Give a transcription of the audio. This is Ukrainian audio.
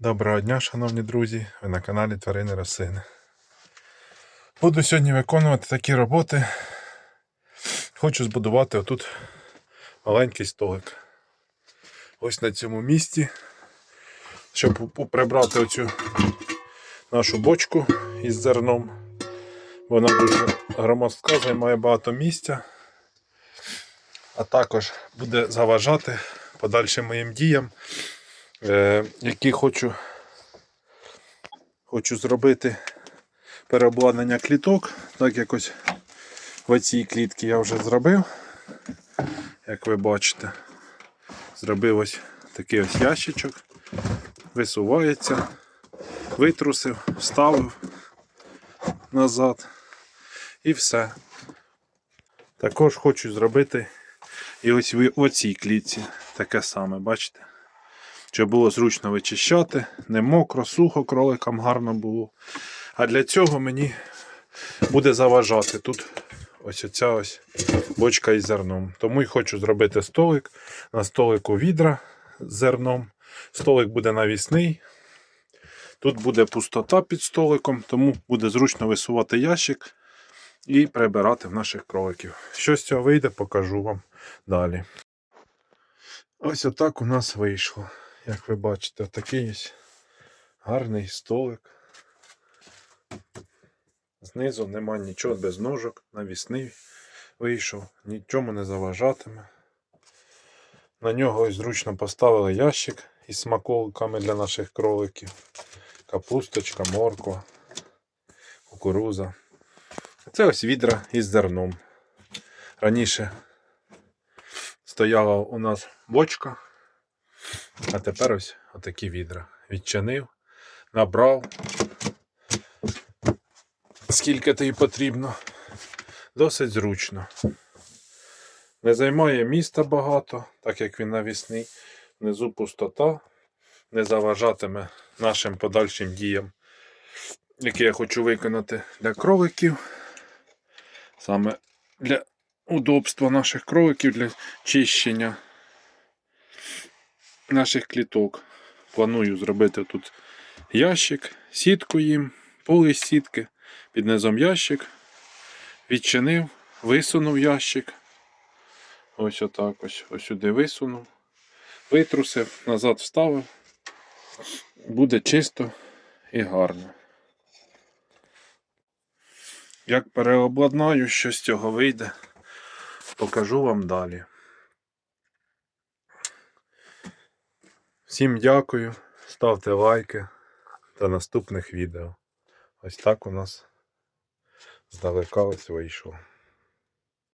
Доброго дня, шановні друзі! Ви на каналі Тварини Росини. Буду сьогодні виконувати такі роботи. Хочу збудувати отут маленький столик. Ось на цьому місці, щоб прибрати оцю нашу бочку із зерном. Вона дуже громоздка, займає багато місця. А також буде заважати подальшим моїм діям е, які хочу, хочу зробити переобладнання кліток. Так якось в цій клітці я вже зробив. Як ви бачите, зробив ось такий ось ящичок, висувається, витрусив, вставив назад і все. Також хочу зробити і ось в оцій клітці таке саме, бачите? Щоб було зручно вичищати, не мокро, сухо кроликам гарно було. А для цього мені буде заважати тут ось оця ось бочка із зерном. Тому й хочу зробити столик. На столику відра з зерном. Столик буде навісний. Тут буде пустота під столиком, тому буде зручно висувати ящик і прибирати в наших кроликів. Що з цього вийде, покажу вам далі. Ось отак у нас вийшло. Як ви бачите, такий ось гарний столик. Знизу нема нічого без ножок, навісний вийшов, нічому не заважатиме. На нього ось зручно поставили ящик із смаколиками для наших кроликів. Капусточка, морква, кукуруза. Це ось відра із зерном. Раніше стояла у нас бочка. А тепер ось отакі відра. Відчинив, набрав. Скільки тобі потрібно. Досить зручно. Не займає міста багато, так як він навісний. Внизу пустота. Не заважатиме нашим подальшим діям, які я хочу виконати для кроликів. Саме для удобства наших кроликів, для чищення наших кліток. Планую зробити тут ящик, сітку їм, поле сітки, під низом ящик. Відчинив, висунув ящик. Ось отак ось, ось сюди висунув. Витрусив, назад вставив. Буде чисто і гарно. Як переобладнаю, що з цього вийде, покажу вам далі. Всім дякую, ставте лайки до наступних відео. Ось так у нас здалека ось вийшло.